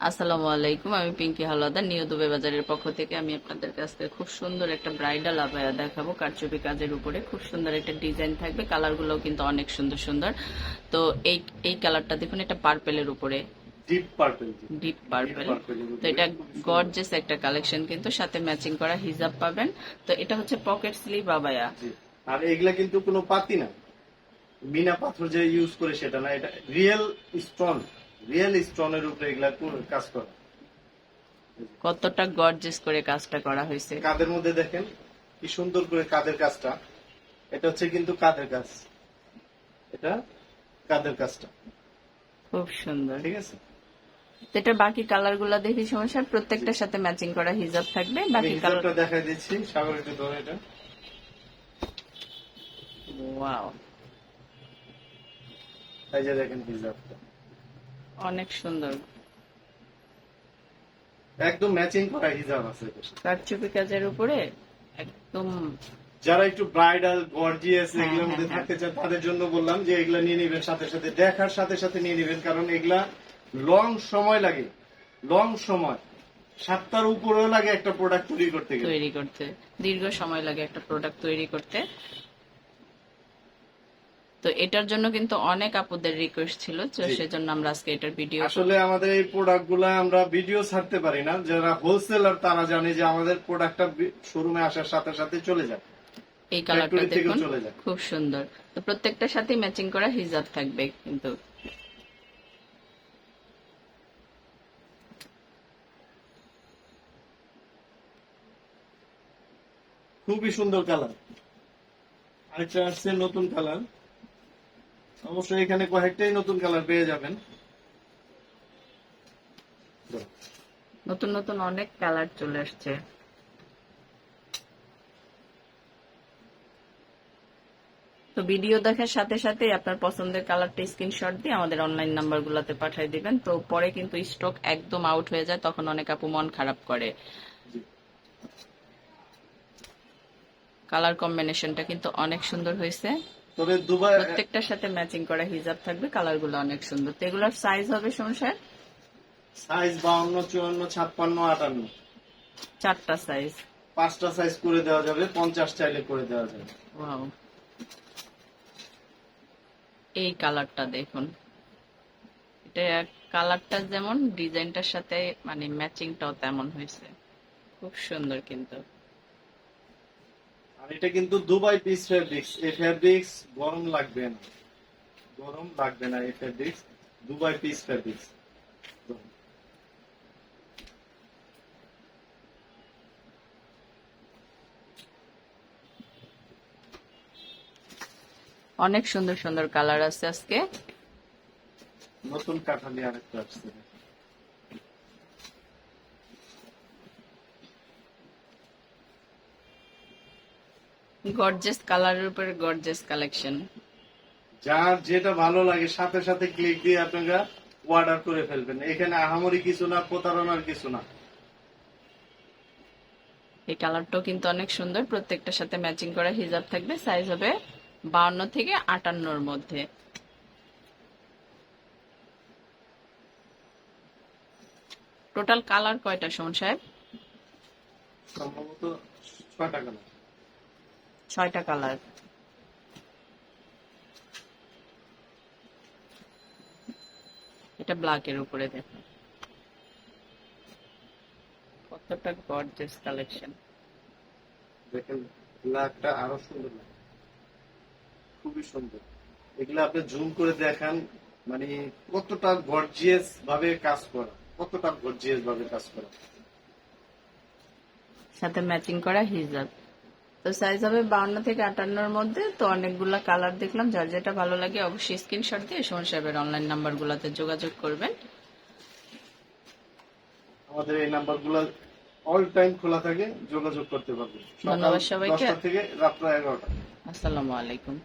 আসসালামু আলাইকুম আমি পিঙ্কি হাওলাদার নিউ দুবে বাজারের পক্ষ থেকে আমি আপনাদের কাছে খুব সুন্দর একটা ব্রাইডাল আবায়া দেখাবো। কারচুপি কাজের উপরে খুব সুন্দর একটা ডিজাইন থাকবে কালারগুলোও কিন্তু অনেক সুন্দর সুন্দর। তো এই এই কালারটা দেখুন এটা পার্পেলের উপরে। Deep purple deep purple. তো এটা গর্জেস একটা কালেকশন কিন্তু সাথে ম্যাচিং করা হিজাব পাবেন। তো এটা হচ্ছে পকেট স্লিভ আবায়া আর এগুলা কিন্তু কোনো পাতি না। বিনা পাথর যে ইউজ করে সেটা না এটা রিয়েল স্টোন। রিয়েল স্টোনের উপরে এগুলা কাজ করা। কতটা গর্জেস করে কাজটা করা হয়েছে। কাদের মধ্যে দেখেন কি সুন্দর করে কাদের কাজটা। এটা হচ্ছে কিন্তু কাদের কাজ। এটা কাদের কাজটা। খুব সুন্দর। ঠিক আছে? এটা বাকি কালারগুলা দেখি সমস্যা প্রত্যেকটার সাথে ম্যাচিং করা হিজাব থাকবে। বাকি কালার হিসাবটা দেখাই দিচ্ছি সাগর একটু ধরে এটা। ওয়াও এই যে দেখেন হিসাবটা অনেক সুন্দর। একদম ম্যাচিং করা হিজাব আছে। কারচুপি কাজের উপরে একদম যারা একটু ব্রাইডাল গর্জিয়াস এগুলোর মধ্যে থাকতে চান তাদের জন্য বললাম যে এগুলা নিয়ে নেবেন সাথে সাথে দেখার সাথে সাথে নিয়ে নেবেন কারণ এগুলা লং সময় লাগে। লং সময়। সাতটার উপরেও লাগে একটা প্রোডাক্ট তৈরি করতে তৈরি করতে। দীর্ঘ সময় লাগে একটা প্রোডাক্ট তৈরি করতে। তো এটার জন্য কিন্তু অনেক আপুদের রিকোয়েস্ট ছিল তো। সেজন্য আমরা আজকে এটার ভিডিও আসলে আমাদের এই প্রোডাক্টগুলা আমরা ভিডিও ছাড়তে পারি না। যারা হোলসেলার তারা জানে যে আমাদের প্রোডাক্টটা শোরুমে আসার সাথে সাথে চলে যায়। এই কালারটা দেখুন খুব সুন্দর। তো প্রত্যেকটার সাথে ম্যাচিং করা হিজাব থাকবে কিন্তু। খুবই সুন্দর কালার আরেকটা আসছে নতুন কালার অবশ্যই এখানে কয়েকটাই নতুন কালার পেয়ে যাবেন। নতুন নতুন অনেক কালার চলে আসছে। তো ভিডিও দেখার সাথে সাথে আপনার পছন্দের কালারটা স্ক্রিনশট দিয়ে আমাদের অনলাইন নাম্বার গুলাতে পাঠিয়ে দিবেন। তো পরে কিন্তু স্টক একদম আউট হয়ে যায় তখন অনেক আপু মন খারাপ করে। কালার কম্বিনেশনটা কিন্তু অনেক সুন্দর হয়েছে। তবে দুবার প্রত্যেকটার সাথে ম্যাচিং করা হিজাব থাকবে কালারগুলো অনেক সুন্দর। তো এগুলোর সাইজ হবে সংসার? সাইজ বাউন্ন চুয়ান্ন ছাপ্পান্ন আটান্ন। চারটা সাইজ পাঁচটা সাইজ করে দেওয়া যাবে পঞ্চাশ চাইলে করে দেওয়া যাবে। এই কালারটা দেখুন। এটা কালারটা যেমন ডিজাইনটার সাথে মানে ম্যাচিংটাও তেমন হয়েছে। খুব সুন্দর কিন্তু। আর এটা কিন্তু দুবাই পিস ফেব্রিক্স। এই গরম লাগবে না। গরম লাগবে না এই দুবাই পিস অনেক সুন্দর সুন্দর কালার আছে আজকে। নতুন কাঠালি আরেকটা আসছে। গর্জেস কালারের উপরে গর্জেস কালেকশন যার যেটা ভালো লাগে সাথে সাথে ক্লিক দিয়ে আপনারা অর্ডার করে ফেলবেন। এখানে আহামরি কিছু না প্রতারণার কিছু না। এই কালারটাও কিন্তু অনেক সুন্দর। প্রত্যেকটার সাথে ম্যাচিং করা হিজাব থাকবে। সাইজ হবে বাউন্ন থেকে আটান্নর মধ্যে। টোটাল কালার কয়টা সোমন সাহেব? সম্ভবত ছয় টাকা না ছয়টা কালার। এটা ব্ল্যাকের উপরে দেখুন কতটা গর্জেস কালেকশন দেখেন ব্ল্যাকটা আরও সুন্দর লাগে। খুবই সুন্দর। এগুলো আপনি জুম করে দেখান মানে কতটা গর্জিয়াস ভাবে কাজ করা কতটা গর্জিয়াস ভাবে কাজ করা। সাথে ম্যাচিং করা হিজাব। তো সাইজ হবে বাউন্ন থেকে আটান্নর মধ্যে। তো অনেকগুলা কালার দেখলাম। যার যেটা ভালো লাগে অবশ্যই স্ক্রিনশট দিয়ে সোহন সাহেবের অনলাইন নাম্বার গুলাতে যোগাযোগ করবেন। আমাদের এই নাম্বারগুলো অল টাইম খোলা থাকে যোগাযোগ করতে পারবেন। ধন্যবাদ সবাইকে। থেকে আসসালামু আলাইকুম।